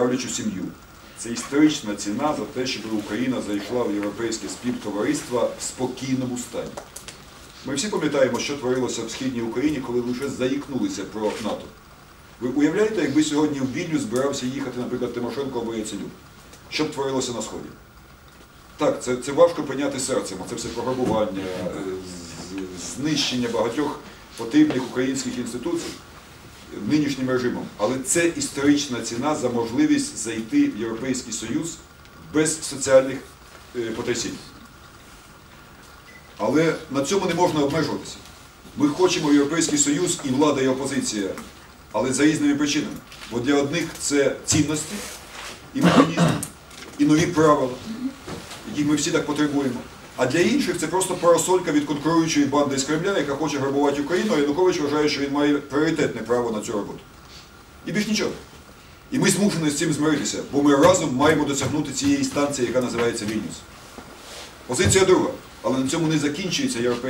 правлячу сім'ю. Це історична ціна за те, щоб Україна зайшла в європейське співтовариство в спокійному стані. Ми всі пам'ятаємо, що творилося в східній Україні, коли лише заїкнулися про НАТО. Ви уявляєте, якби сьогодні в Вільню збирався їхати, наприклад, Тимошенко або Яценюк? Що б творилося на Сході? Так, це, це важко прийняти серцем, а це все пограбування, е, знищення багатьох потрібних українських інституцій нинішнім режимом. Але це історична ціна за можливість зайти в Європейський Союз без соціальних е, потрясінь. Але на цьому не можна обмежуватися. Ми хочемо Європейський Союз і влада, і опозиція, але за різними причинами. Бо для одних це цінності і механізми, і нові правила, яких ми всі так потребуємо. А для інших це просто парасолька від конкуруючої банди з Кремля, яка хоче грабувати Україну, а Янукович вважає, що він має пріоритетне право на цю роботу. І більш нічого. І ми змушені з цим змиритися, бо ми разом маємо досягнути цієї станції, яка називається Вільнюс. Позиція друга, але на цьому не закінчується європейська.